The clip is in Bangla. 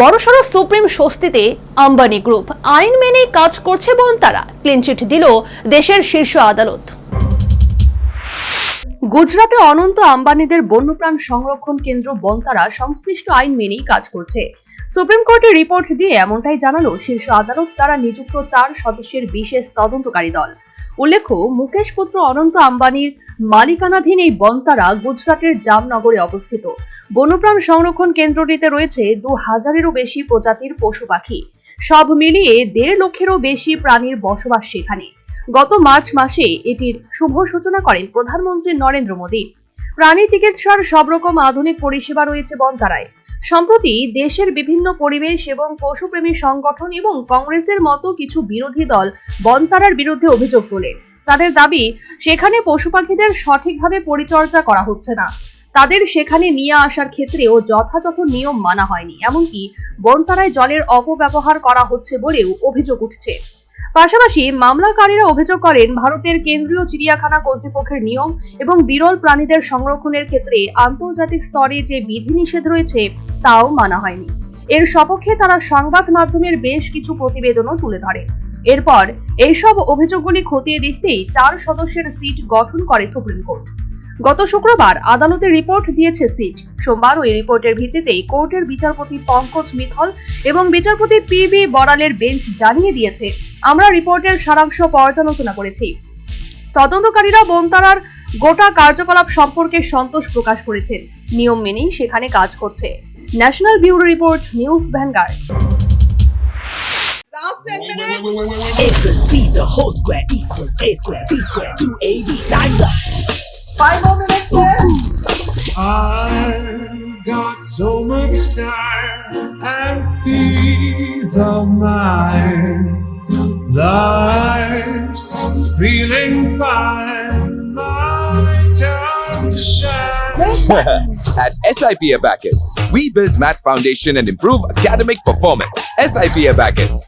বড়সড় সুপ্রিম স্বস্তিতে আম্বানি গ্রুপ। আইন মেনেই কাজ করছে বন্তারা। ক্লিনচিট দিল দেশের শীর্ষ আদালত। গুজরাটে অনন্ত আম্বানিদের বন্যপ্রাণ সংরক্ষণ কেন্দ্র বন্তারা সংশ্লিষ্ট আইন মেনেই কাজ করছে। সুপ্রিম কোর্টের রিপোর্ট দিয়ে এমনটাই জানালো শীর্ষ আদালত দ্বারা নিযুক্ত চার সদস্যের বিশেষ তদন্তকারী দল। উল্লেখ্য, মুকেশ পুত্র অনন্ত আম্বানির মালিকানাধীন এই বনতারা গুজরাটের জামনগরে অবস্থিত। বন্যপ্রাণ সংরক্ষণ কেন্দ্রটিতে রয়েছে দু হাজারেরও বেশি প্রজাতির পশু পাখি। সব মিলিয়ে দেড় লক্ষেরও বেশি প্রাণীর বসবাস সেখানে। গত মার্চ মাসে এটির শুভ সূচনা করেন প্রধানমন্ত্রী নরেন্দ্র মোদী। প্রাণী চিকিৎসার সব রকম আধুনিক পরিষেবা রয়েছে বনতারায়। সম্প্রতি দেশের বিভিন্ন পরিবেশ এবং পশুপ্রেমী সংগঠন এবং কংগ্রেসের মতো কিছু বিরোধী দল বনতারার বিরুদ্ধে অভিযোগ তোলে। তাদের দাবি, সেখানে পশু পাখিদের সঠিকভাবে পরিচর্যা করা হচ্ছে না। তাদের সেখানে নিয়ে আসার ক্ষেত্রেও যথাযথ নিয়ম মানা হয়নি। এমনকি বনতারায় জলের অপব্যবহার করা হচ্ছে বলেও অভিযোগ উঠছে। পাশাপাশি মামলাকারীরা অভিযোগ করেন, ভারতের কেন্দ্রীয় চিড়িয়াখানা কর্তৃপক্ষের নিয়ম এবং বিরল প্রাণীদের সংরক্ষণের ক্ষেত্রে আন্তর্জাতিক স্তরে যে বিধিনিষেধ রয়েছে, তাও মানা হয়নি। এর সপক্ষে তারা সংবাদ মাধ্যমের বেশ কিছু প্রতিবেদনও তুলে ধরে। এরপর এইসব অভিযোগগুলি খতিয়ে দেখতেই চার সদস্যের সিট গঠন করে সুপ্রিম কোর্ট। গত শুক্রবার আদালতে রিপোর্ট দিয়েছে সিট। সোমবার ওই রিপোর্টের ভিত্তিতেই কোর্টের বিচারপতি পঙ্কজ মিথল এবং বিচারপতি পি বি বড়ালের বেঞ্চ জানিয়ে দিয়েছে। আমরা রিপোর্টের সারাংশ পর্যালোচনা করেছি। তদন্তকারীরা বনতারার গোটা কার্যকলাপ সম্পর্কে সন্তোষ প্রকাশ করেছেন। নিয়ম মেনেই সেখানে কাজ করছে। National bureau report, news Vanguard. A plus B, the whole square equals A square, B square, 2AB times up. Five more minutes left. I've got so much time and peace of mind. Life's feeling fine. My time to shine. At SIP Abacus, we build math foundation and improve academic performance. SIP Abacus,